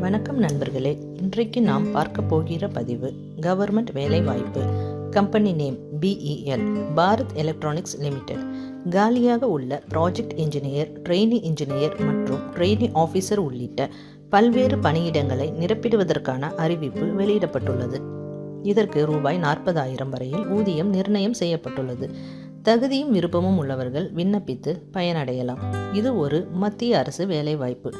வணக்கம் நண்பர்களே. இன்றைக்கு நாம் பார்க்க போகிற பதிவு கவர்மெண்ட் வேலைவாய்ப்பு company name BEL Bharat electronics limited. காலியாக உள்ள ப்ராஜெக்ட் இன்ஜினியர் ட்ரெயினி இன்ஜினியர் மற்றும் ட்ரெயினி ஆஃபீஸர் உள்ளிட்ட பல்வேறு பணியிடங்களை நிரப்பிடுவதற்கான அறிவிப்பு வெளியிடப்பட்டுள்ளது. இதற்கு ரூபாய் நாற்பதாயிரம் வரையில் ஊதியம் நிர்ணயம் செய்யப்பட்டுள்ளது. தகுதியும் விருப்பமும் உள்ளவர்கள் விண்ணப்பித்து பயனடையலாம். இது ஒரு மத்திய அரசு வேலைவாய்ப்பு.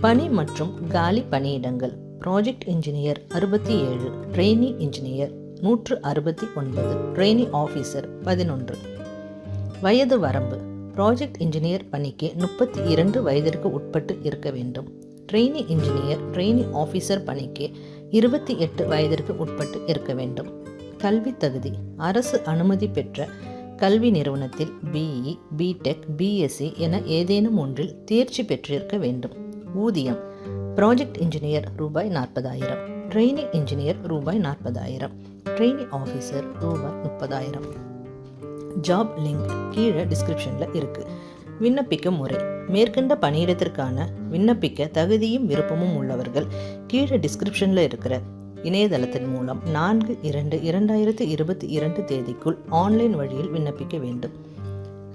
பணி மற்றும் காலி பணியிடங்கள். ப்ராஜெக்ட் இன்ஜினியர் அறுபத்தி ஏழு ட்ரெயினி இன்ஜினியர் நூற்று அறுபத்தி ஒன்பது ட்ரெயினி ஆஃபீஸர் பதினொன்று. வயது வரம்பு. ப்ராஜெக்ட் இன்ஜினியர் பணிக்கு முப்பத்தி இரண்டு வயதிற்கு உட்பட்டு இருக்க வேண்டும். ட்ரெயினி இன்ஜினியர் ட்ரெயினி ஆஃபீஸர் பணிக்கு இருபத்தி எட்டு வயதிற்கு உட்பட்டு இருக்க வேண்டும். கல்வி தகுதி. அரசு அனுமதி பெற்ற கல்வி நிறுவனத்தில் பிஇ பிடெக் பிஎஸ்சி என ஏதேனும் ஒன்றில் தேர்ச்சி பெற்றிருக்க வேண்டும். ஊதியம். ப்ராஜெக்ட் இன்ஜினியர் ரூபாய் நாற்பதாயிரம். ட்ரெயினி இன்ஜினியர் ரூபாய் நாற்பதாயிரம். ட்ரெயினி ஆஃபீஸர் ரூபாய் முப்பதாயிரம். ஜாப் லிங்க் கீழே டிஸ்கிரிப்ஷனில் இருக்குது விண்ணப்பிக்க முறை. மேற்கண்ட பணியிடத்திற்கான விண்ணப்பிக்க தகுதியும் விருப்பமும் உள்ளவர்கள் கீழே டிஸ்கிரிப்ஷனில் இருக்கிற இணையதளத்தின் மூலம் நான்கு இரண்டு இரண்டாயிரத்து இருபத்தி இரண்டு தேதிக்குள் ஆன்லைன் வழியில் விண்ணப்பிக்க வேண்டும்.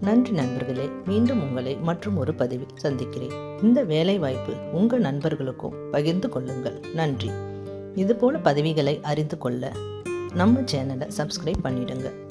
நன்றி நண்பர்களே மீண்டும் உங்களை மற்றும் ஒரு பதிவில் சந்திக்கிறேன். இந்த வேலை வாய்ப்பு உங்கள் நண்பர்களுக்கும் பகிர்ந்து கொள்ளுங்கள். நன்றி. இதுபோல பதவிகளை அறிந்து கொள்ள நம்ம சேனலை சப்ஸ்கிரைப் பண்ணிடுங்க.